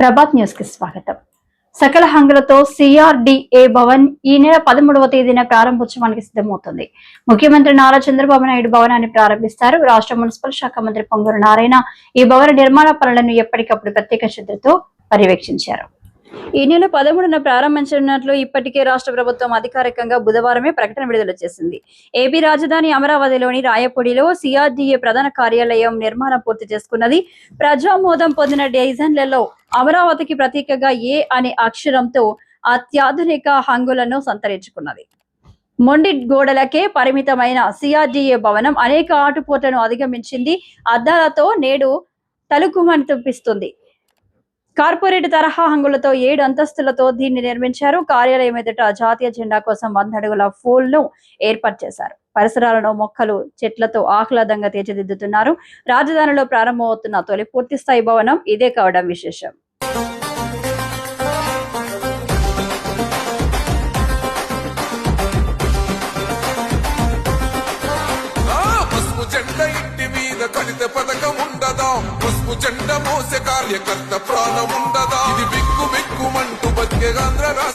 ప్రభాత్ న్యూస్కి స్వాగతం. సకల హంగులతో సిఆర్డిఏ భవన్ ఈ నెల పదమూడవ తేదీన ప్రారంభోత్సవానికి సిద్ధమవుతుంది. ముఖ్యమంత్రి నారా చంద్రబాబు నాయుడు భవనాన్ని ప్రారంభిస్తారు. రాష్ట్ర మున్సిపల్ శాఖ మంత్రి పొంగూరు నారాయణ ఈ భవన నిర్మాణ పనులను ఎప్పటికప్పుడు ప్రత్యేక శ్రద్ధతో పర్యవేక్షించారు. ఈ నెల పదమూడున ప్రారంభించనున్నట్లు ఇప్పటికే రాష్ట్ర ప్రభుత్వం అధికారికంగా బుధవారమే ప్రకటన విడుదల చేసింది. ఏపీ రాజధాని అమరావతిలోని రాయపూడిలో సిఆర్డీఏ ప్రధాన కార్యాలయం నిర్మాణం పూర్తి చేసుకున్నది. ప్రజామోదం పొందిన డిజైన్లలో అమరావతికి ప్రతీకగా ఏ అనే అక్షరంతో అత్యాధునిక హంగులను సంతరించుకున్నది. మొండి గోడలకే పరిమితమైన సిఆర్డీఏ భవనం అనేక ఆటుపోట్లను అధిగమించింది. అద్దాలతో నేడు తలుకుమని చూపిస్తుంది కార్పొరేట్ తరహా హంగులతో ఏడు అంతస్తులతో దీన్ని నిర్మించారు. కార్యాలయం ఎదుట జాతీయ జెండా కోసం వంద అడుగుల ఫోల్ను ఏర్పాటు చేశారు. పరిసరాలను మొక్కలు చెట్లతో ఆహ్లాదంగా తీర్చిదిద్దుతున్నారు. రాజధానిలో ప్రారంభమవుతున్న తొలి పూర్తి స్థాయి భవనం ఇదే కావడం విశేషం. మీద పథకం ఉండదా? పసుపు జెండ మోసే కార్యకర్త ప్రాణం ఉండదా? ఇది బిక్కు